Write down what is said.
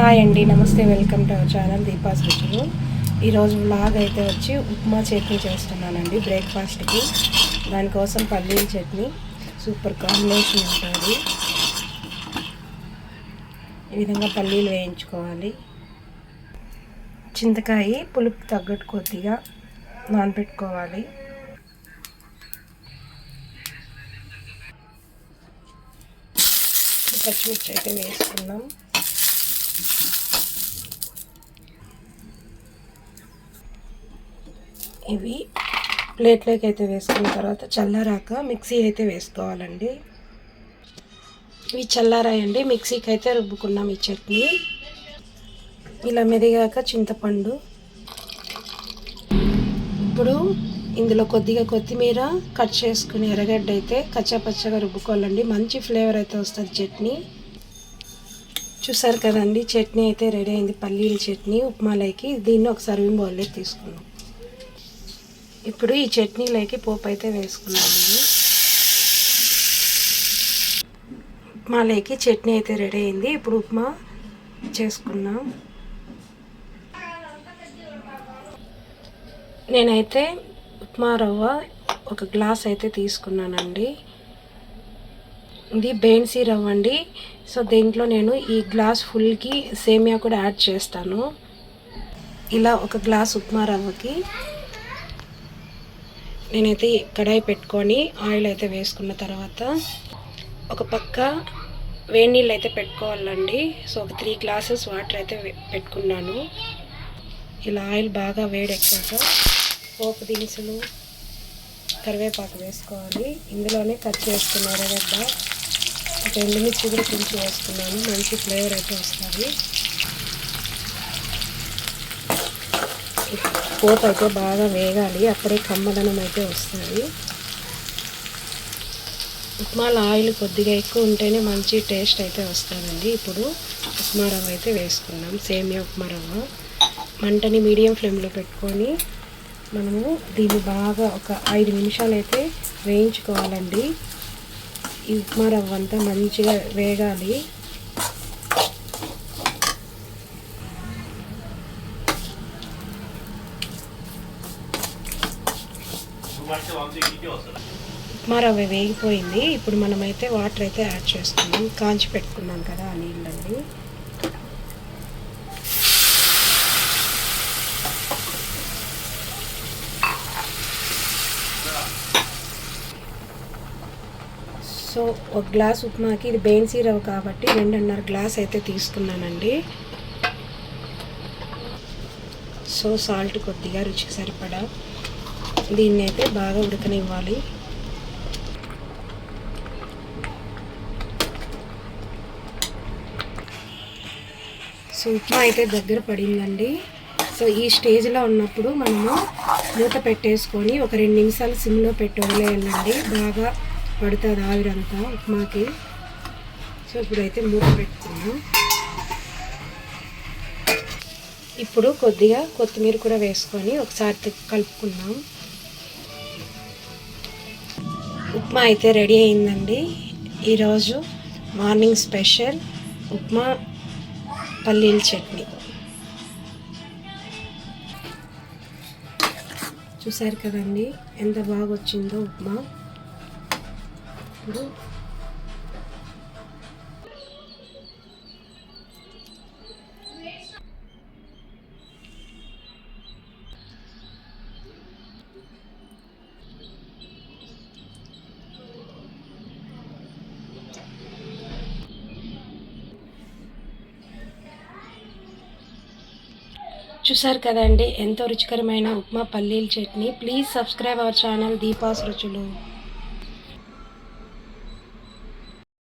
Hi అండి నమస్తే welcome to our channel Deepa's రుచులు. ఈరోజు బ్లాగ్ అయితే వచ్చి ఉప్మా చట్నీ చేస్తున్నానండి బ్రేక్ఫాస్ట్కి. దానికోసం పల్లీల చట్నీ సూపర్ కాంబినేషన్ ఉంటుంది. ఈ విధంగా పల్లీలు వేయించుకోవాలి. చింతకాయ పులుపు తగ్గట్టు కొద్దిగా నానబెట్టుకోవాలి పచ్చిమిర్చి అయితే వేసుకుందాం. ఇవి ప్లేట్లోకి అయితే వేసుకున్న తర్వాత చల్లారాక మిక్సీ అయితే వేసుకోవాలండి. ఇవి చల్లారాయండి మిక్సీకి అయితే రుబ్బుకున్నాం ఈ చట్నీ. ఇలా మెదిగాక చింతపండు. ఇప్పుడు ఇందులో కొద్దిగా కొత్తిమీర కట్ చేసుకుని ఎర్రగడ్డ అయితే కచ్చాపచ్చగా రుబ్బుకోవాలండి. మంచి ఫ్లేవర్ అయితే వస్తుంది చట్నీ. చూసారు కదండి చట్నీ అయితే రెడీ అయింది పల్లీల చట్నీ ఉప్మాలోకి దీన్ని ఒక సర్వింగ్ బౌల్లో తీసుకున్నాం. ఇప్పుడు ఈ చట్నీలోకి పోపు అయితే వేసుకున్నామండి ఉప్మాలోకి చట్నీ అయితే రెడీ అయింది ఇప్పుడు ఉప్మా చేసుకున్నాం. నేనైతే ఉప్మా రవ్వ ఒక గ్లాస్ అయితే తీసుకున్నానండి. ఇది బేన్సీ రవ్వ అండి. సో దీంట్లో నేను ఈ గ్లాస్ ఫుల్కి సేమియా కూడా యాడ్ చేస్తాను. ఇలా ఒక గ్లాస్ ఉప్మా రవ్వకి నేనైతే కడాయి పెట్టుకొని ఆయిల్ అయితే వేసుకున్న తర్వాత ఒక పక్క వేడి నీళ్ళు అయితే పెట్టుకోవాలండి. సో ఒక త్రీ గ్లాసెస్ వాటర్ అయితే పెట్టుకున్నాను. ఇలా ఆయిల్ బాగా వేడెక్కాక పోపు దినుసులు కరివేపాకు వేసుకోవాలి. ఇందులోనే కట్ చేసుకున్న ఎర్రగడ్డ ఒక ఎండుమిర్చి కూడా తుంచి వేసుకున్నాను మంచి ఫ్లేవర్ అయితే వస్తుంది. పోపు అయితే బాగా వేగాలి. అప్పుడే కమ్మదనం అయితే వస్తుంది. ఉప్మాలో ఆయిల్ కొద్దిగా ఎక్కువ ఉంటేనే మంచి టేస్ట్ అయితే వస్తుందండి. ఇప్పుడు ఉప్మా రవ్వ అయితే వేసుకున్నాం సేమియా ఉప్మా రవ్వ. మంటని మీడియం ఫ్లేమ్లో పెట్టుకొని మనము దీన్ని బాగా ఒక ఐదు నిమిషాలు అయితే వేయించుకోవాలండి. ఈ ఉప్మా రవ్వ అంతా మంచిగా వేగాలి. ఉప్మా రవ్వ వేగిపోయింది. ఇప్పుడు మనమైతే వాటర్ అయితే యాడ్ చేసుకున్నాం కాంచి పెట్టుకున్నాం కదా ఆ నీళ్ళండి సో ఒక గ్లాస్ ఉప్మాకి ఇది బేన్సీ రవ్వ కాబట్టి రెండున్నర గ్లాస్ అయితే తీసుకున్నానండి. సో సాల్ట్ కొద్దిగా రుచికి సరిపడా దీన్ని అయితే బాగా ఉడకనివ్వాలి. సో ఉప్మా అయితే దగ్గర పడిందండి. సో ఈ స్టేజ్లో ఉన్నప్పుడు మనము మూత పెట్టేసుకొని ఒక రెండు నిమిషాలు సిమ్లో పెట్టి బాగా పడుతుంది ఆవిరంతా ఉప్మాకి. సో ఇప్పుడైతే మూత పెట్టుకున్నాం ఇప్పుడు కొద్దిగా కొత్తిమీర కూడా వేసుకొని ఒకసారి కలుపుకున్నాం ఉప్మా అయితే రెడీ అయిందండి. ఈరోజు మార్నింగ్ స్పెషల్ ఉప్మా పల్లీల చట్నీ. చూసారు కదండి ఎంత బాగా వచ్చిందో ఉప్మా. ఇప్పుడు. చూసారు కదండి ఎంతో రుచికరమైన ఉప్మా పల్లీల chutney. Please subscribe our channel Deepa's రుచులు